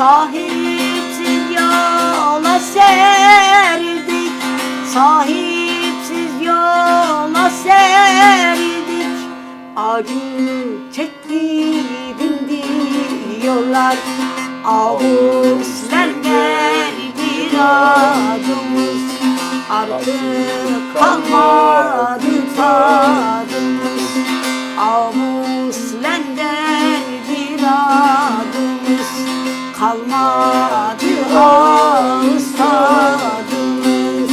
Sahipsiz yola serdik. Sahipsiz yola serdik. Acı çektim diyorlar. Ağuslenler bir adımız Artık kalmadı Kalmadı ağız tadımız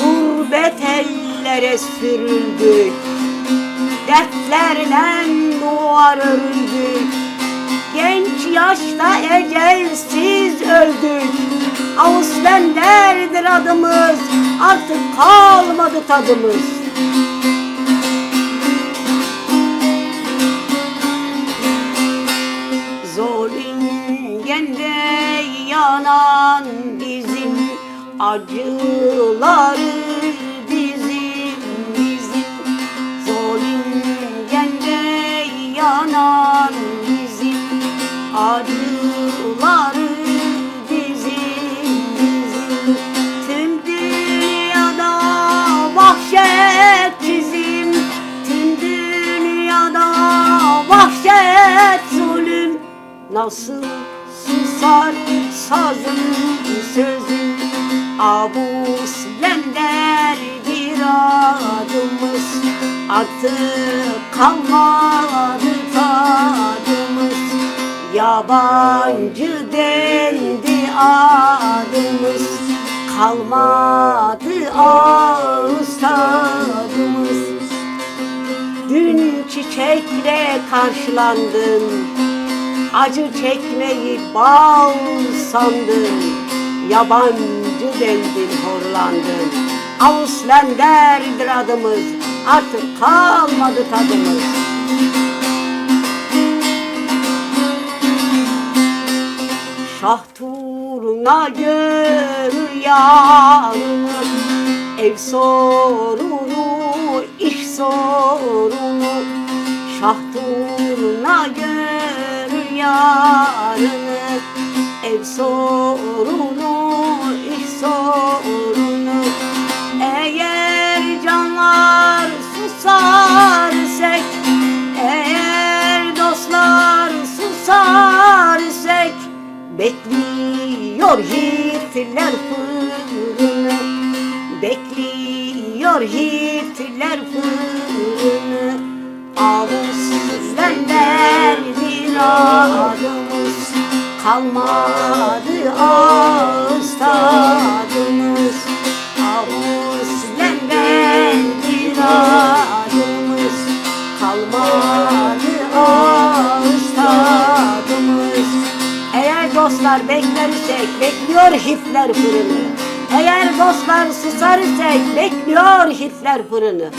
Gurbet ellere sürüldük. Dertlerle duvar ördük Genç yaşta ecelsiz öldük. Ağustos'lerdir adımız. Artık kalmadı tadımız yanan bizim acıları bizim bizim. Zolingende yanan bizim acıları bizim bizim. Tüm dünyada vahşet bizim Tüm dünyada vahşet zulüm. Nasıl susar sazın sözü Abus lender bir adımız. Artık kalmadı tadımız. Yabancı dendi adımız. Kalmadı ağız tadımız. Dün çiçekle karşılandın Acı çekmeyi bal sandın Yabancı dendin horlandın. Ağustos'lerdir adımız Artık kalmadı tadımız. Şah turuna görür yarını Ev sorunu, iş sorunu. Şah turuna görür yarını Ev sorunu, iş sorunu. Eğer canlar susar isek Eğer dostlar susar isek Bekliyor Hitler fırını. Bekliyor Hitler fırını bir adımız Kalmadı ağız tadımız Ağustos'ler bir Kalmadı ağız tadımız Eğer dostlar bekler isek bekliyor Hitler fırını. Eğer dostlar susar isek bekliyor Hitler fırını